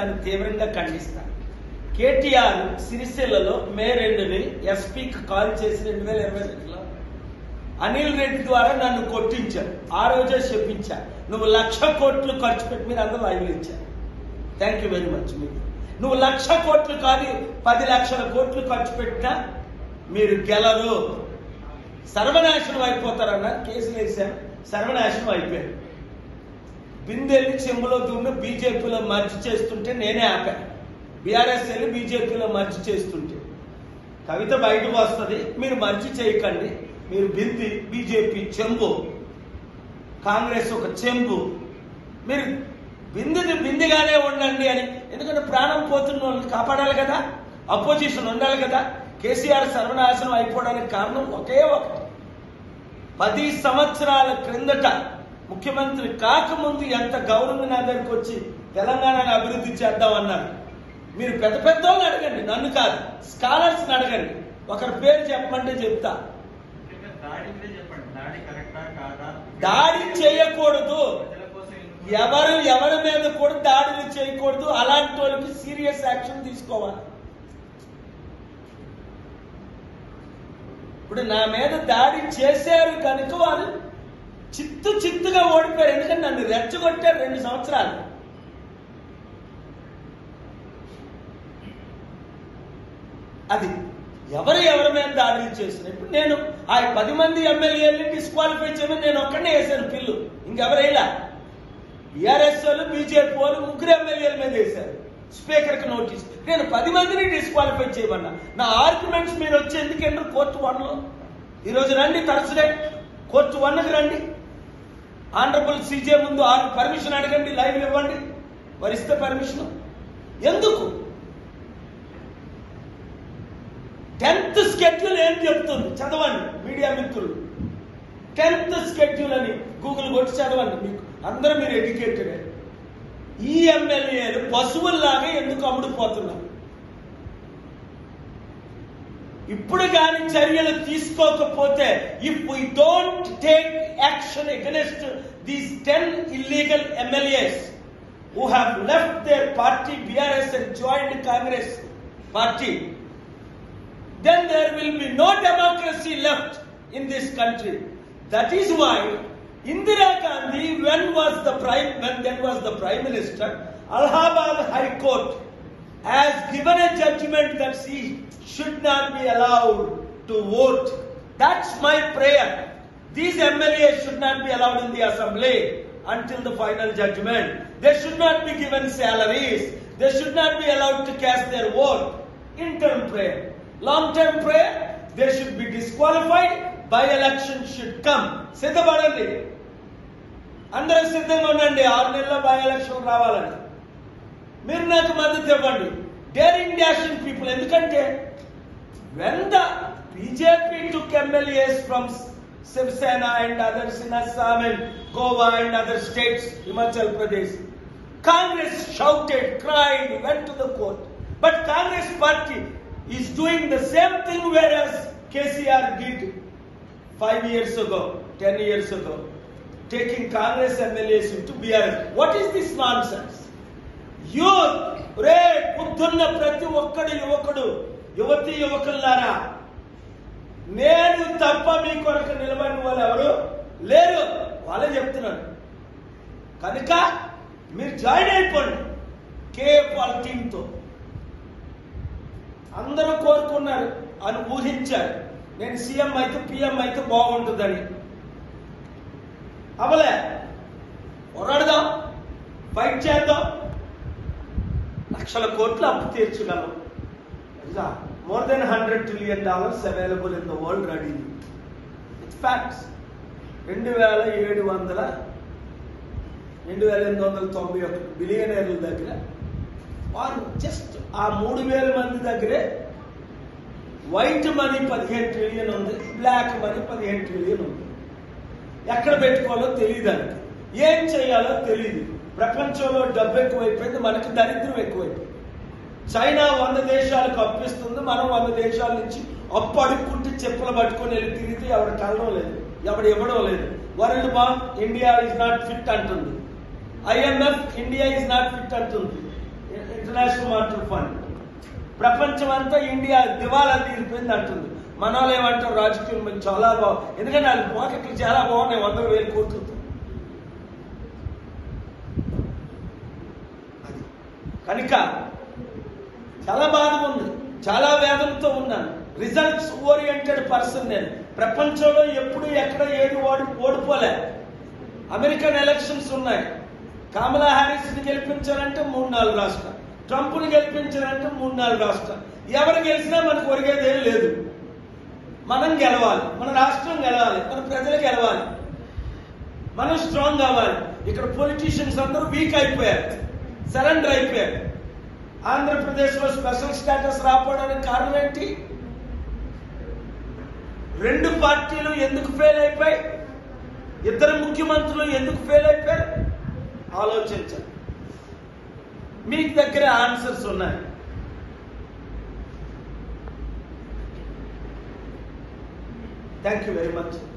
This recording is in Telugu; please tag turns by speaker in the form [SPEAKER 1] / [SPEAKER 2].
[SPEAKER 1] దాన్ని తీవ్రంగా ఖండిస్తాను. కేటీఆర్ సిరిసిల్లలో మే రెండుని ఎస్పీకి కాల్ చేసి రెండు వేల ఇరవై రెండులో అనిల్ రెడ్డి ద్వారా నన్ను కొట్టించారు. ఆ రోజే చెప్పించా నువ్వు లక్ష కోట్లు ఖర్చు పెట్టి మీరు అందరూ లైవ్లు ఇచ్చారు. థ్యాంక్ యూ వెరీ మచ్ మీకు నువ్వు లక్ష కోట్లు కాదు పది లక్షల కోట్లు ఖర్చు పెట్టినా మీరు గెలరు. సర్వనాశనం అయిపోతారన్న కేసులు వేశారు సర్వనాశనం అయిపోయారు. బిందెల్లి చెంబులో దుమ్ము బీజేపీలో మర్చి చేస్తుంటే నేనే ఆపాను బీఆర్ఎస్ వెళ్ళి బీజేపీలో మర్చి చేస్తుంటే. కవిత బయటకు వస్తుంది మీరు మర్చి చేయకండి. మీరు బింది బీజేపీ చెంబు. కాంగ్రెస్ ఒక చెంబు. మీరు బిందుని బిందిగానే ఉండండి అని. ఎందుకంటే ప్రాణం పోతున్న వాళ్ళని కాపాడాలి కదా. అపోజిషన్ ఉండాలి కదా. కేసీఆర్ సర్వనాశనం అయిపోవడానికి కారణం ఒకే ఒకటి. పది సంవత్సరాల క్రిందట ముఖ్యమంత్రి కాకముందు ఎంత గౌరవం నా దగ్గరికి వచ్చి తెలంగాణను అభివృద్ధి చేద్దాం అన్నారు మీరు పెద్ద పెద్ద వాళ్ళని అడగండి నన్ను కాదు స్కాలర్స్ అడగండి. ఒకరి పేరు చెప్పమంటే చెప్తా.
[SPEAKER 2] దాడి
[SPEAKER 1] చేయకూడదు. ఎవరు ఎవరి మీద కూడా దాడులు చేయకూడదు. అలాంటి వాళ్ళకి సీరియస్ యాక్షన్ తీసుకోవాలి. ఇప్పుడు నా మీద దాడి చేశారు కనుక వాళ్ళు చిత్తు చిత్తుగా ఓడిపోయారు. ఎందుకంటే నన్ను రెచ్చగొట్టారు రెండు సంవత్సరాలు. అది ఎవరు ఎవరి మీద దాడులు చేసిన? ఇప్పుడు నేను ఆ పది మంది ఎమ్మెల్యేలు డిస్క్వాలిఫై చేయమని నేను ఒక్కడనే వేశాను పిల్లు. ఇంకెవరైనా? బీఆర్ఎస్ వాళ్ళు బీజేపీ వాళ్ళు ముగ్గురు ఎమ్మెల్యేల మీద వేశారు. స్పీకర్కి నోటీస్. నేను పది మందిని డిస్క్వాలిఫై చేయమన్నా. నా ఆర్గ్యుమెంట్స్ మీరు వచ్చి ఎందుకంటే కోర్టు వన్లో. ఈరోజు రండి తరచుడే కోర్టు వన్కి రండి. ఆనరబుల్ సీజే ముందు పర్మిషన్ అడగండి లైవ్ ఇవ్వండి. వరిస్తే ఇస్తే పర్మిషన్. ఎందుకు? టెన్త్ స్కెడ్యూల్ ఏం చెప్తుంది? చదవండి మీడియా మిత్రులు. టెన్త్ స్కెడ్యూల్ అని గూగుల్ కొట్టి చదవండి. మీకు అందరూ మీరు ఎడ్యుకేటెడ్. ఈ ఎమ్మెల్యేలు పశువుల్లాగా ఎందుకు అమ్ముడుపోతున్నారు? ఇప్పుడు కానీ చర్యలు తీసుకోకపోతే if we don't take action against these ten illegal MLAs who have left their party BRS and joined Congress party, then there will be no democracy left in this country. That is why Indira Gandhi, when was the prime, when then was the prime minister, Allahabad High Court has given a judgment that she should not be allowed to vote. That's my prayer. These MLAs should not be allowed in the assembly until the final judgment. They should not be given salaries. They should not be allowed to cast their vote. Interim prayer. Long term prayer, they should be disqualified. By election should come. సిద్ధపడండి అందరూ సిద్ధంగా ఉండండి ఆరు నెలల్లో బై ఎలక్షన్ రావాలని మీరు నాకు మద్దతు ఇవ్వండి డేరింగ్ డాషన్ పీపుల్ ఎందుకంటే when the BJP took MLAs from Shiv Sena and others in Assam and Goa and other states Himachal Pradesh Congress shouted cried went to the court but Congress party is doing the same thing where as KCR did five years ago, ten years ago, taking Congress MLAs into BRS. What is this nonsense? Youth రే పొద్దున్న ప్రతి ఒక్కడు యువకుడు యువతి యువకులారా నేను తప్ప మీ కొరకు నిలబడిన వాళ్ళు ఎవరు లేరు. వాళ్ళే చెప్తున్నాను కనుక మీరు జాయిన్ అయిపోండి. కే వాళ్ళ టీంతో అందరూ కోరుకున్నారు అని ఊహించారు. నేను సీఎం అయితే పిఎం అయితే బాగుంటుందని. అవలే పోరాడదాం ఫైట్ చేద్దాం. లక్షల కోట్లు అప్పు తీర్చగలం. More than hundred trillion dollars available in the world ready it's facts రెండు వేల ఏడు వందల రెండు వేల ఎనిమిది వందల తొంభై ఒకటి బిలియనర్ల దగ్గర వారు జస్ట్ ఆ మూడు వేల మంది దగ్గరే వైట్ మనీ పదిహేను ట్రిలియన్ ఉంది బ్లాక్ మనీ పదిహేను ట్రిలియన్ ఉంది. ఎక్కడ పెట్టుకోవాలో తెలియదు ఏం చేయాలో తెలియదు ప్రపంచంలో డబ్బు ఎక్కువైపోయింది మనకి దరిద్రం ఎక్కువైపోయింది. చైనా వంద దేశాలకు అప్పిస్తుంది మనం వంద దేశాల నుంచి అప్పు అడుక్కుంటే చెప్పులు పట్టుకొని వెళ్ళి తిరిగితే ఎవరు కలడం లేదు ఎవడు ఇవ్వడం లేదు. World Bank India is not fit అంటుంది. IMF India is not fit అంటుంది. ఇంటర్నేషనల్ మానిటరీ ఫండ్ ప్రపంచం అంతా ఇండియా దివాలా తీరిపోయింది అంటుంది. మన వాళ్ళు ఏమంటారు రాజకీయం మేము చాలా బాగు ఎందుకంటే వాళ్ళ పాకెట్లు చాలా బాగున్నాయి వందల వేల కోట్లు. కనుక చాలా బాధగా ఉంది. చాలా వేదంతో ఉన్నాను. రిజల్ట్స్ ఓరియంటెడ్ పర్సన్ నేను. ప్రపంచంలో ఎప్పుడు ఎక్కడ ఏది ఓడి ఓడిపోలే. అమెరికన్ ఎలక్షన్స్ ఉన్నాయి. కామలా హ్యారిస్ని గెలిపించాలంటే మూడు నాలుగు రాష్ట్రాలు. ట్రంప్ని గెలిపించాలంటే మూడు నాలుగు రాష్ట్రాలు. ఎవరు గెలిచినా మనకు ఒరిగేది ఏం లేదు. మనం గెలవాలి. మన రాష్ట్రం గెలవాలి. మన ప్రజలు గెలవాలి. మనం స్ట్రాంగ్ అవ్వాలి. ఇక్కడ పొలిటీషియన్స్ అందరూ వీక్ అయిపోయారు. సరెండర్ అయిపోయారు. ఆంధ్రప్రదేశ్లో స్పెషల్ స్టేటస్ రాకపోవడానికి కారణం ఏంటి? రెండు పార్టీలు ఎందుకు ఫెయిల్ అయిపోయి ఇద్దరు ముఖ్యమంత్రులు ఎందుకు ఫెయిల్ అయిపోయారు? ఆలోచించండి. మీకు దగ్గర ఆన్సర్స్ ఉన్నాయి. Thank you very much